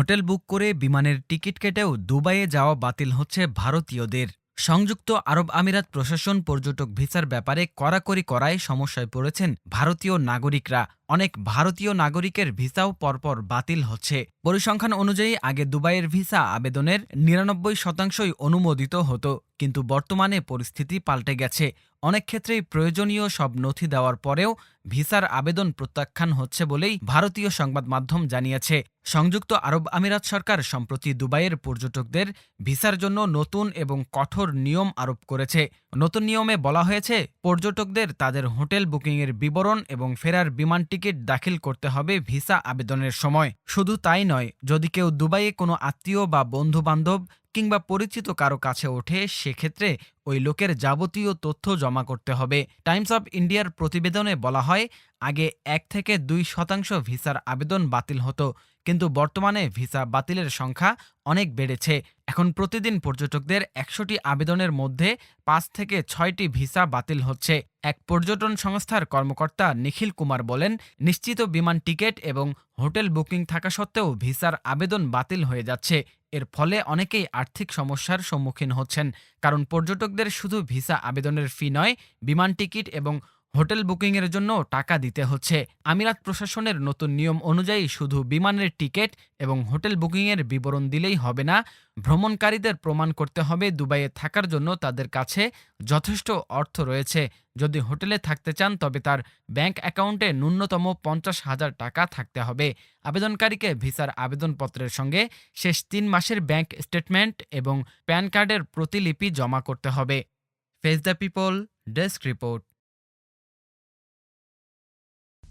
Hotel book করে বিমানের ticket কেটেও দুবাইয়ে যাওয়া বাতিল হচ্ছে ভারতীয়দের। সংযুক্ত আরব আমিরাত প্রশাসন পর্যটক ভিসার ব্যাপারে কড়াকড়ি করায় সমস্যায় পড়েছেন ভারতীয় নাগরিকরা। অনেক ভারতীয় নাগরিকের ভিসাও পরপর বাতিল হচ্ছে। পরিসংখ্যান অনুযায়ী, আগে দুবাইয়ের ভিসা আবেদনের নিরানব্বই শতাংশই অনুমোদিত হতো, কিন্তু বর্তমানে পরিস্থিতি পাল্টে গেছে। অনেক ক্ষেত্রেই প্রয়োজনীয় সব নথি দেওয়ার পরেও ভিসার আবেদন প্রত্যাখ্যান হচ্ছে বলেই ভারতীয় সংবাদ মাধ্যম জানিয়েছে। সংযুক্ত আরব আমিরাত সরকার সম্প্রতি দুবাইয়ের পর্যটকদের ভিসার জন্য নতুন এবং কঠোর নিয়ম আরোপ করেছে। নতুন নিয়মে বলা হয়েছে, পর্যটকদের তাদের হোটেল বুকিংয়ের বিবরণ এবং ফেরার বিমান টিকিট দাখিল করতে হবে ভিসা আবেদনের সময়। শুধু তাই নয়, যদি কেউ দুবাইয়ে কোনো আত্মীয় বা বন্ধু বান্ধব কিংবা পরিচিত কারও কাছে ওঠে, সেক্ষেত্রে ওই লোকের যাবতীয় তথ্য জমা করতে হবে। টাইমস অব ইন্ডিয়ার প্রতিবেদনে বলা হয়, আগে এক থেকে দুই শতাংশ ভিসার আবেদন বাতিল হতো, কিন্তু বর্তমানে ভিসা বাতিলের সংখ্যা অনেক বেড়েছে। এখন প্রতিদিন পর্যটকদের একশোটি আবেদনের মধ্যে পাঁচ থেকে ছয়টি ভিসা বাতিল হচ্ছে। এক পর্যটন সংস্থার কর্মকর্তা নিখিল কুমার বলেন, নিশ্চিত বিমান টিকিট এবং হোটেল বুকিং থাকা সত্ত্বেও ভিসার আবেদন বাতিল হয়ে যাচ্ছে। এর ফলে অনেকেই আর্থিক সমস্যার সম্মুখীন হচ্ছেন। কারণ পর্যটকদের শুধু ভিসা আবেদনের ফি নয়, বিমান টিকিট এবং হোটেল বুকিংয়ের জন্য টাকা দিতে হচ্ছে। আমিরাত প্রশাসনের নতুন নিয়ম অনুযায়ী শুধু বিমানের টিকিট এবং হোটেল বুকিংয়ের বিবরণ দিলেই হবে না, ভ্রমণকারীদের প্রমাণ করতে হবে দুবাইয়ে থাকার জন্য তাদের কাছে যথেষ্ট অর্থ রয়েছে। যদি হোটেলে থাকতে চান তবে তার ব্যাংক অ্যাকাউন্টে ন্যূনতম পঞ্চাশ হাজার টাকা থাকতে হবে। আবেদনকারীকে ভিসার আবেদনপত্রের সঙ্গে শেষ তিন মাসের ব্যাংক স্টেটমেন্ট এবং প্যান কার্ডের প্রতিলিপি জমা করতে হবে। Face the people, desk report.